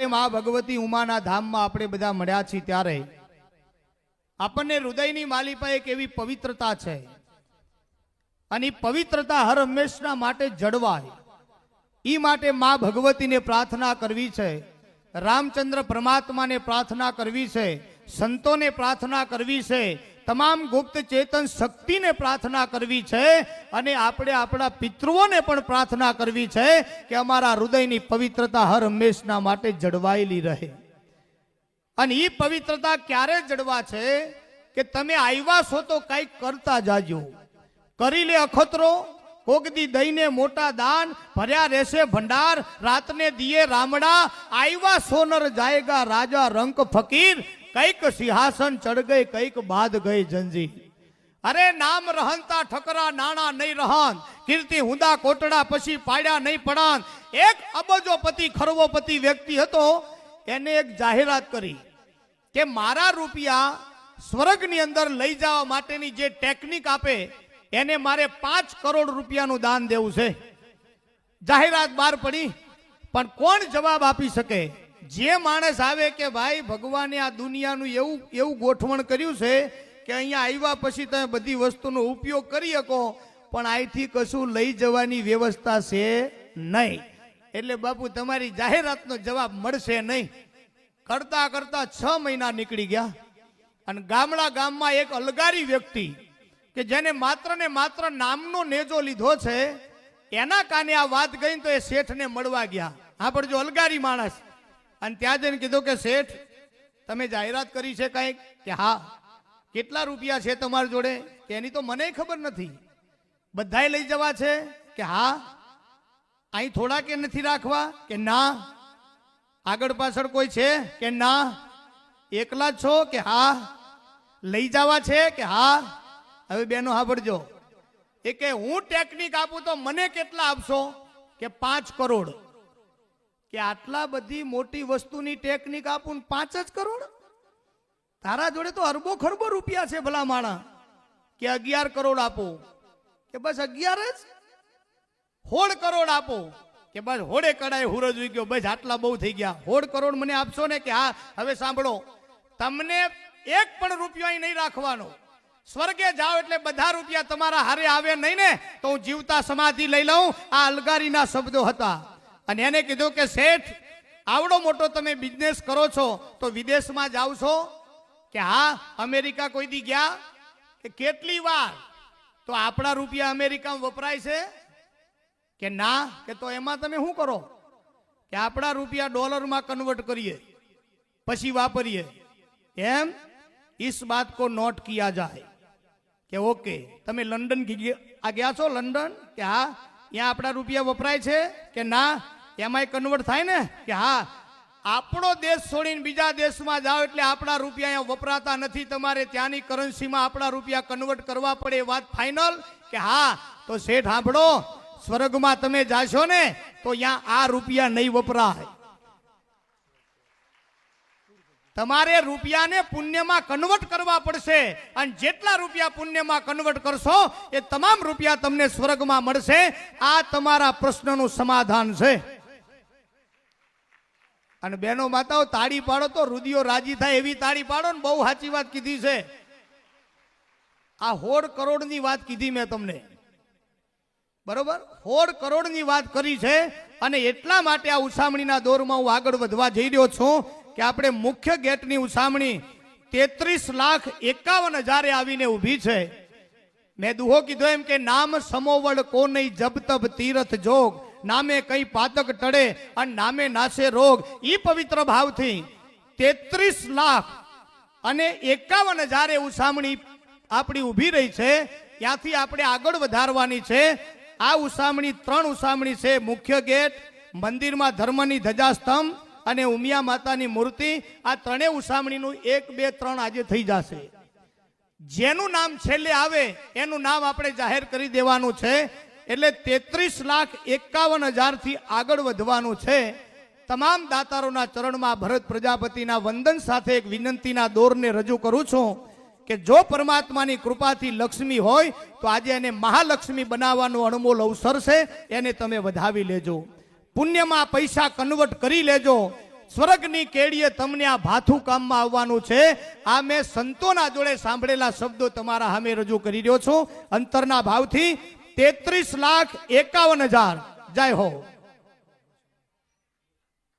એ મા ભગવતી ઉમાના ધામમાં આપણે બધા મળ્યા છીએ ત્યારે. આપણને હૃદયની માલિપા એક એવી પવિત્રતા છે. અને પવિત્રતા હર હંમેશના માટે જળવાય. એ માટે મા ભગવતીને પ્રાર્થના કરવી છે. રામચંદ્ર પરમાત્માને પ્રાર્થના કરવી છે. સંતોને પ્રાર્થના કરવી છે. તમામ ગુપ્ત ચેતન શક્તિને પ્રાર્થના કરવી છે અને આપણે આપણા પિતૃઓને પણ પ્રાર્થના કરવી છે કે અમારા હૃદયની પવિત્રતા હર હંમેશના માટે જળવાયેલી રહે. અને એ પવિત્રતા ક્યારે જળવા છે કે તમે આવ્યા છો તો કંઈક કરતા જાજો. કરી લે અખતરો કોગદી દઈને મોટા દાન, ભર્યા રહેશે ભંડાર, રાતને દિયે રામડા, આવ્યા સોનર જાયગા રાજા રંક ફકીર કંઈક સિંહાસન ચડ ગઈ, કંઈક બાદ ગઈ જંજી. અરે નામ રહનતા ઠકરા નાણા નહીં રહન. કીર્તિ હુંદા કોટડા પછી પાડ્યા નહીં પડાન. એક અબજોપતિ, ખરવોપતિ વ્યક્તિ હતો, એને એક જાહેરાત કરી કે મારા રૂપિયા સ્વર્ગની અંદર લઈ જવા માટેની જે ટેકનિક આપે, એને મારે પાંચ કરોડ રૂપિયાનું દાન દેવું છે. જાહેરાત બહાર પડી, પણ કોણ જવાબ આપી શકે? જે માણસ આવે કે ભાઈ, ભગવાને આ દુનિયાનું એવું એવું ગોઠવણ કર્યું છે કે અહીંયા આવ્યા પછી તમે બધી વસ્તુનો ઉપયોગ કરી શકો, પણ અહીંથી કશું લઈ જવાની વ્યવસ્થા છે નહીં. એટલે બાપુ, તમારી જાહેરાતનો જવાબ મળશે નહીં. કરતા કરતા છ મહિના નીકળી ગયા અને ગામડા ગામમાં એક અલગારી વ્યક્તિ કે જેને માત્ર ને માત્ર નામનો નેજો લીધો છે, એના કાને આ વાત ગઈ તો એ શેઠને મળવા ગયા. હા, પણ જો અલગારી માણસ અને ત્યાં જઈને કીધું કે શેઠ, તમે જાહેરાત કરી છે કંઈક કે હા, કેટલા રૂપિયા છે તમારી જોડે? એની તો મને ખબર નથી. બધાય લઈ જવા છે કે હા, અહીં થોડા કે નથી રાખવા? કે ના, આગળ પાછળ કોઈ છે? કે ના, એકલા છો? કે હા, લઈ જવા છે? કે હા? હવે બેનો સાંભળજો. એ કે હું ટેકનિક આપું તો મને કેટલા આપશો? કે પાંચ કરોડ. કે આટલા બધી મોટી વસ્તુની ટેકનિક આપું પાંચ જ કરોડ તારા જોડે તો અરબો ખરબો રૂપિયા છે ભલા માણા. કે અગિયાર કરોડ આપો. કે બસ અગિયાર જ? હોળ કરોડ આપો. કે બસ હોડે કડાય હુરજ ગયો. બસ આટલા બહુ થઈ ગયા. હોળ કરોડ મને આપશો ને કે હા, હવે સાંભળો. તમને એક પણ રૂપિયો અહીં નહીં રાખવાનો. સ્વર્ગે જાઓ એટલે બધા રૂપિયા તમારા હારે આવે નહીં ને? તો હું જીવતા સમાધિ લઈ લઉં. આ અલગારીના શબ્દો હતા. અને એને કીધું કે શેઠ, આવડો મોટો તમે બિઝનેસ કરો છો, તો વિદેશમાં જાઓ છો? કે હા, અમેરિકા કોઈ દી ગયા? કે કેટલી વાર? તો આપણા રૂપિયા અમેરિકામાં વપરાય છે? કે ના, કે તો એમાં તમે શું કરો? કે આપણા રૂપિયા ડોલરમાં કન્વર્ટ કરીએ, પછી વાપરીએ. એમ ઈસ બાત કો નોટ કિયા જાય કે ઓકે, તમે લંડન આ ગયા છો લંડન? કે હા ત્યાં આપણા રૂપિયા વપરાય છે? કે ના એમાંય કન્વર્ટ થાય ને કે હા, આપણો દેશ છોડીને બીજા દેશમાં જાઓ એટલે આપણા રૂપિયા અહીંયા વપરાતા નથી. તમારે ત્યાંની કરન્સીમાં આપણા રૂપિયા કન્વર્ટ કરવા પડે વાત ફાઇનલ કે હા, તો શેઠ સાંભળો, સ્વર્ગમાં તમે જાશો ને, તો અહીંયા આ રૂપિયા નહીં વપરાય. તમારે રૂપિયાને પુણ્યમાં કન્વર્ટ કરવા પડશે અને જેટલા રૂપિયા પુણ્યમાં કન્વર્ટ કરશો એ તમામ રૂપિયા તમને સ્વર્ગમાં મળશે. આ તમારા પ્રશ્નનું સમાધાન છે. અને બેનો માતાઓ, તાળી પાડો તો રુદિયો રાજી થાય એવી તાળી પાડો ને બહુ સાચી વાત કીધી છે. આ હોળ કરોડની વાત કીધી મેં તમને. બરોબર? સોળ કરોડની વાત કરી છે અને એટલા માટે આ ઉસામણીના દોરમાં હું આગળ વધવા જઈ રહ્યો છું કે આપણે મુખ્ય ગેટની ઉસામણી તેત્રીસ લાખ એકાવન હજારે આવીને ઊભી છે. મેં દુહો કીધો એમ કે નામ સમોવડ કોને જબ તબ તીરથ જોગ. નામે કઈ પાતક ટળે અને નામે નાશે રોગ, ઈ પવિત્ર ભાવથી તેત્રીસ લાખ અને એકાવન હજારે ઉસામણી આપણી ઊભી રહી છે. ત્યાંથી આપણે આગળ વધારવાની છે. આ ઉસામણી ત્રણ ઉસામણી છે. મુખ્ય ગેટ, મંદિરમાં ધર્મની ધજાસ્તંભ અને ઉમિયા માતાની મૂર્તિ. આ ત્રણેય ઉસામણીનું એક, બે, ત્રણ આજે થઈ જશે. જેનું નામ છેલ્લે આવે, એનું નામ આપણે જાહેર કરી દેવાનું છે. એટલે તેત્રીસ લાખ એકાવન હજારથી આગળ વધવાનું છે. તમામ દાતારોના ચરણમાં ભરત પ્રજાપતિના વંદન સાથે એક વિનંતીના દોરને રજૂ કરું છું કે જો પરમાત્માની કૃપાથી લક્ષ્મી હોય, તો આજે એને મહાલક્ષ્મી બનાવવાનો અણમોલ અવસર છે, એને તમે વધાવી લેજો. પુણ્યમાં પૈસા કન્વર્ટ કરી લેજો. સ્વર્ગની કેડીએ તમને આ ભાથું કામમાં આવવાનું છે. આ મેં સંતોના જોડે સાંભળેલા શબ્દો તમારા સામે રજૂ કરી રહ્યો છું. અંતરના ભાવથી તેત્રીસ લાખ એકાવન હજાર. જય હો.